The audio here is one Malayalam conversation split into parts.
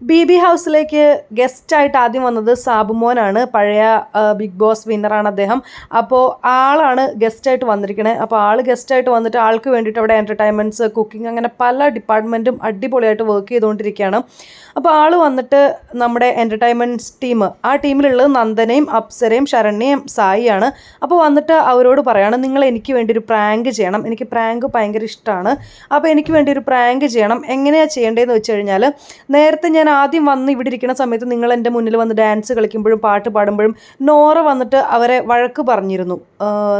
ബി ബി ഹൗസിലേക്ക് ഗസ്റ്റായിട്ട് ആദ്യം വന്നത് സാബുമോനാണ് പഴയ ബിഗ് ബോസ് വിന്നറാണ് അദ്ദേഹം. അപ്പോൾ ആളാണ് ഗസ്റ്റായിട്ട് വന്നിരിക്കുന്നത് അപ്പോൾ ആൾ ഗസ്റ്റായിട്ട് വന്നിട്ട് ആൾക്ക് വേണ്ടിയിട്ട് അവിടെ എന്റർടൈൻമെന്റ്സ് കുക്കിംഗ് അങ്ങനെ പല ഡിപ്പാർട്ട്മെന്റും അടിപൊളിയായിട്ട് വർക്ക് ചെയ്തുകൊണ്ടിരിക്കുകയാണ്. അപ്പോൾ ആൾ വന്നിട്ട് നമ്മുടെ എന്റർടൈൻമെന്റ്സ് ടീം ആ ടീമിലുള്ളത് നന്ദനയും അപ്സരയും ശരണ്യയും സായിയാണ്. അപ്പോൾ വന്നിട്ട് അവരോട് പറയാണ് നിങ്ങൾ എനിക്ക് വേണ്ടി ഒരു പ്രാങ്ക് ചെയ്യണം. എനിക്ക് പ്രാങ്ക് ഭയങ്കര ഇഷ്ടമാണ് അപ്പോൾ എനിക്ക് വേണ്ടി ഒരു പ്രാങ്ക് ചെയ്യണം. എങ്ങനെയാണ് ചെയ്യേണ്ടതെന്ന് വെച്ച് കഴിഞ്ഞാൽ നേരത്തെ ഞാൻ ആദ്യം വന്ന് ഇവിടെ ഇരിക്കുന്ന സമയത്ത് നിങ്ങൾ എന്റെ മുന്നിൽ വന്ന് ഡാൻസ് കളിക്കുമ്പോഴും പാട്ട് പാടുമ്പോഴും നോറ വന്നിട്ട് അവരെ വഴക്ക് പറഞ്ഞിരുന്നു.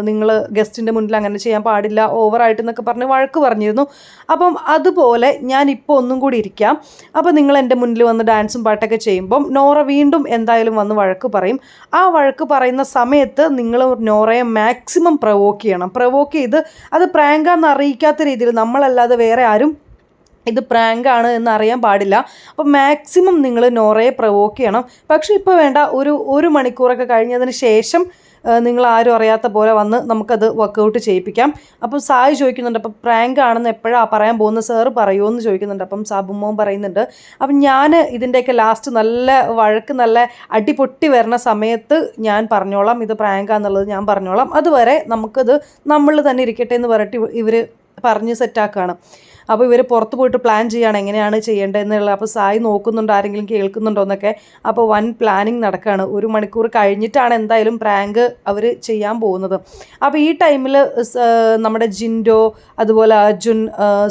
നിങ്ങൾ ഗസ്റ്റിന്റെ മുന്നിൽ അങ്ങനെ ചെയ്യാൻ പാടില്ല ഓവറായിട്ട് എന്നൊക്കെ പറഞ്ഞ് വഴക്ക് പറഞ്ഞിരുന്നു. അപ്പം അതുപോലെ ഞാൻ ഇപ്പോൾ ഒന്നും കൂടി ഇരിക്കാം. അപ്പോൾ നിങ്ങൾ എന്റെ മുന്നിൽ വന്ന് ഡാൻസും പാട്ടൊക്കെ ചെയ്യുമ്പം നോറ വീണ്ടും എന്തായാലും വന്ന് വഴക്ക് പറയും. ആ വഴക്ക് പറയുന്ന സമയത്ത് നിങ്ങൾ നോറയെ മാക്സിമം പ്രവോക്ക് ചെയ്യണം. പ്രവോക്ക് ചെയ്ത് അത് പ്രാങ്കാന്ന് അറിയിക്കാത്ത രീതിയിൽ നമ്മളല്ലാതെ വേറെ ആരും ഇത് പ്രാങ്ക് ആണ് എന്ന് അറിയാൻ പാടില്ല. അപ്പോൾ മാക്സിമം നിങ്ങൾ നോറയെ പ്രവോക്ക് ചെയ്യണം. പക്ഷേ ഇപ്പോൾ വേണ്ട ഒരു ഒരു മണിക്കൂറൊക്കെ കഴിഞ്ഞതിന് ശേഷം നിങ്ങൾ ആരും അറിയാത്ത പോലെ വന്ന് നമുക്കത് വർക്കൗട്ട് ചെയ്യിപ്പിക്കാം. അപ്പം സായി ചോദിക്കുന്നുണ്ട് അപ്പം പ്രാങ്ക് ആണെന്ന് എപ്പോഴാണ് പറയാൻ പോകുന്നത്? സാറ് പറയുമോ എന്ന് ചോദിക്കുന്നുണ്ട്. അപ്പം സാബുമോൻ പറയുന്നുണ്ട് അപ്പം ഞാൻ ഇതിന്റെയൊക്കെ ലാസ്റ്റ് നല്ല വഴക്ക് നല്ല അടിപൊട്ടി വരുന്ന സമയത്ത് ഞാൻ പറഞ്ഞോളാം. ഇത് പ്രാങ്കാന്നുള്ളത് ഞാൻ പറഞ്ഞോളാം. അതുവരെ നമുക്കത് നമ്മൾ തന്നെ ഇരിക്കട്ടെ എന്ന് പറഞ്ഞിട്ട് ഇവർ പറഞ്ഞ് സെറ്റാക്കുകയാണ് അപ്പോൾ ഇവർ പുറത്ത് പോയിട്ട് പ്ലാൻ ചെയ്യുകയാണ് എങ്ങനെയാണ് ചെയ്യേണ്ടതെന്നുള്ളത് അപ്പോൾ സായി നോക്കുന്നുണ്ട്? ആരെങ്കിലും കേൾക്കുന്നുണ്ടോ എന്നൊക്കെ. അപ്പോൾ വൻ പ്ലാനിങ് നടക്കുകയാണ് ഒരു മണിക്കൂർ കഴിഞ്ഞിട്ടാണ് എന്തായാലും പ്രാങ്ക് അവർ ചെയ്യാൻ പോകുന്നത്. അപ്പോൾ ഈ ടൈമിൽ നമ്മുടെ ജിൻഡോ അതുപോലെ അർജുൻ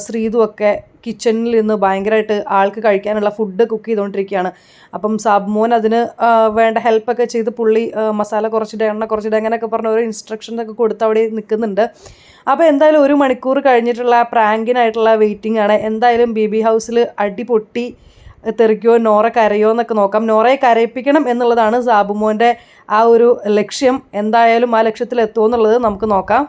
ശ്രീതു ഒക്കെ കിച്ചണിൽ നിന്ന് ഭയങ്കരമായിട്ട് ആൾക്ക് കഴിക്കാനുള്ള ഫുഡ് കുക്ക് ചെയ്തുകൊണ്ടിരിക്കുകയാണ് അപ്പം സാബ്മോൻ അതിന് ആ, വേണ്ട ഹെൽപ്പൊക്കെ ചെയ്ത് പുള്ളി മസാല കുറച്ചിട്ട് എണ്ണ കുറച്ചിട്ട് അങ്ങനെയൊക്കെ പറഞ്ഞ ഓരോ ഇൻസ്ട്രക്ഷൻസ് ഒക്കെ കൊടുത്ത് അവിടെ നിൽക്കുന്നുണ്ട്. അപ്പോൾ എന്തായാലും ഒരു മണിക്കൂർ കഴിഞ്ഞിട്ടുള്ള പ്രാങ്കിനായിട്ടുള്ള വെയിറ്റിംഗ് ആണ്. എന്തായാലും ബി ബി ഹൗസിൽ അടി പൊട്ടി തെറിക്കോ നോറ കരയോ എന്നൊക്കെ നോക്കാം. നോറയെ കരയിപ്പിക്കണം എന്നുള്ളതാണ് സാബുമോന്റെ ആ ഒരു ലക്ഷ്യം. എന്തായാലും ആ ലക്ഷ്യത്തിൽ എത്തുമോ എന്നുള്ളത് നമുക്ക് നോക്കാം.